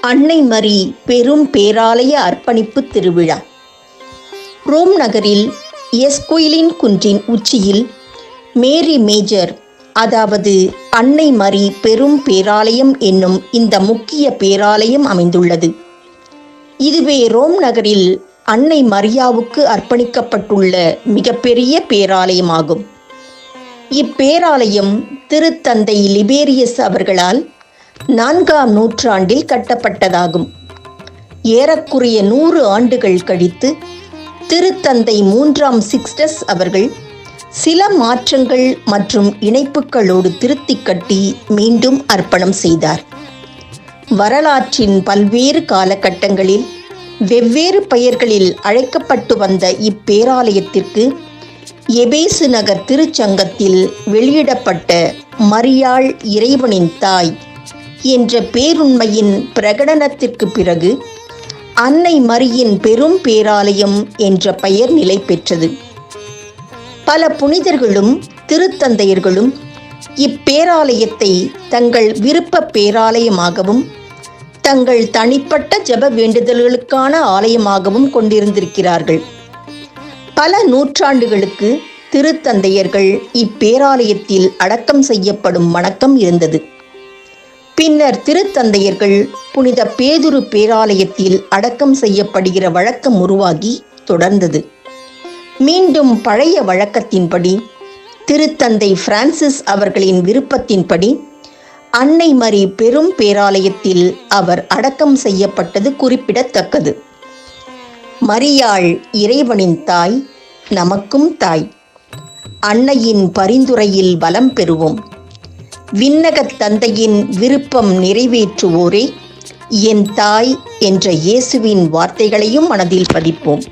அன்னை மரி பெரும் பேராலய அர்ப்பணிப்பு திருவிழா. ரோம் நகரில் எஸ்குயிலின் குன்றின் உச்சியில் மேரி மேஜர் அதாவது அன்னை மரி பெரும் பேராலயம் என்னும் இந்த முக்கிய பேராலயம் அமைந்துள்ளது. இதுவே ரோம் நகரில் அன்னை மரியாவுக்கு அர்ப்பணிக்கப்பட்டுள்ள மிகப்பெரிய பேராலயமாகும். இப்பேராலயம் திருத்தந்தை லிபேரியஸ் அவர்களால் நான்காம் நூற்றாண்டில் கட்டப்பட்டதாகும். ஏறக்குறைய நூறு ஆண்டுகள் கழித்து திருத்தந்தை மூன்றாம் சிக்ஸ்டஸ் அவர்கள் சில மாற்றங்கள் மற்றும் இணைப்புகளோடு திருத்திக் கட்டி மீண்டும் அர்ப்பணம் செய்தார். வரலாற்றின் பல்வேறு காலகட்டங்களில் வெவ்வேறு பெயர்களில் அழைக்கப்பட்டு வந்த இப்பேராலயத்திற்கு எபேசு நகர் திருச்சங்கத்தில் வெளியிடப்பட்ட மரியாள் இறைவனின் தாய் என்ற பேருண்மையின் பிரகடனத்திற்கு பிறகு அன்னை மரியின் பெரும் பேராலயம் என்ற பெயர் நிலை பெற்றது. பல புனிதர்களும் திருத்தந்தையர்களும் இப்பேராலயத்தை தங்கள் விருப்ப பேராலயமாகவும் தங்கள் தனிப்பட்ட ஜெப வேண்டுதல்களுக்கான ஆலயமாகவும் கொண்டிருந்திருக்கிறார்கள். பல நூற்றாண்டுகளுக்கு திருத்தந்தையர்கள் இப்பேராலயத்தில் அடக்கம் செய்யப்படும் வணக்கம் இருந்தது. பின்னர் திருத்தந்தையர்கள் புனித பேதுரு பேராலயத்தில் அடக்கம் செய்யப்படுகிற வழக்கம் உருவாகி தொடர்ந்தது. மீண்டும் பழைய வழக்கத்தின்படி திருத்தந்தை பிரான்சிஸ் அவர்களின் விருப்பத்தின்படி அன்னை மரி பெரும் பேராலயத்தில் அவர் அடக்கம் செய்யப்பட்டது குறிப்பிடத்தக்கது. மரியாள் இறைவனின் தாய் நமக்கும் தாய். அன்னையின் பரிந்துரையில் பலம் பெறுவோம். விண்ணகத் தந்தையின் விருப்பம் நிறைவேற்றுவோரே. என் தாய் என்ற இயேசுவின் வார்த்தைகளையும் மனதில் பதிப்போம்.